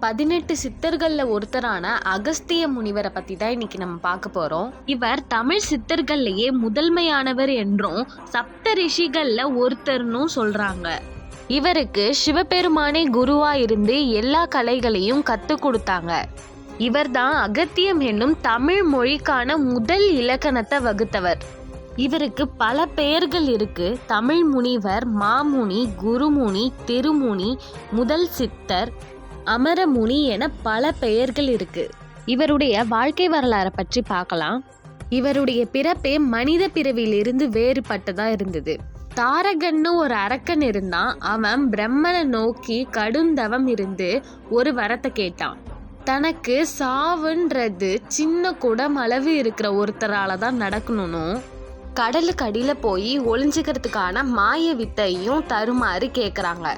பதினெட்டு சித்தர்களில் ஒருத்தரான அகஸ்திய முனிவரை பற்றி தான் இன்னைக்கு நம்ம பார்க்க போகிறோம் இவர் தமிழ் சித்தர்கள்லேயே முதன்மையானவர் என்றும் சப்த ரிஷிகளில் ஒருத்தர்னும் சொல்கிறாங்க இவருக்கு சிவபெருமானே குருவாக இருந்து எல்லா கலைகளையும் கற்றுக் கொடுத்தாங்க. இவர்தான் அகத்தியம் என்னும் தமிழ் மொழிக்கான முதல் இலக்கணத்தை வகுத்தவர். இவருக்கு பல பெயர்கள் இருக்கு. தமிழ் முனிவர் மாமுனி குருமுனி திருமுனி முதல் சித்தர் அமரமுனி என பல பெயர்கள் இருக்கு. இவருடைய வாழ்க்கை வரலாறை பற்றி பார்க்கலாம். இவருடைய பிறப்பே மனித பிறவியிலிருந்து வேறுபட்டதா இருந்தது. தாரகன்னு ஒரு அரக்கன் இருந்தான் அவன் பிரம்மனை நோக்கி கடுந்தவம் இருந்து ஒரு வரத்தை கேட்டான். தனக்கு சாவுன்றது சின்ன குடம் அளவு இருக்கிற ஒருத்தரால தான் நடக்கணும் கடலுக்கு அடியில் போய் ஒளிஞ்சுக்கிறதுக்கான மாய வித்தையும் தருமாறு கேட்குறாங்க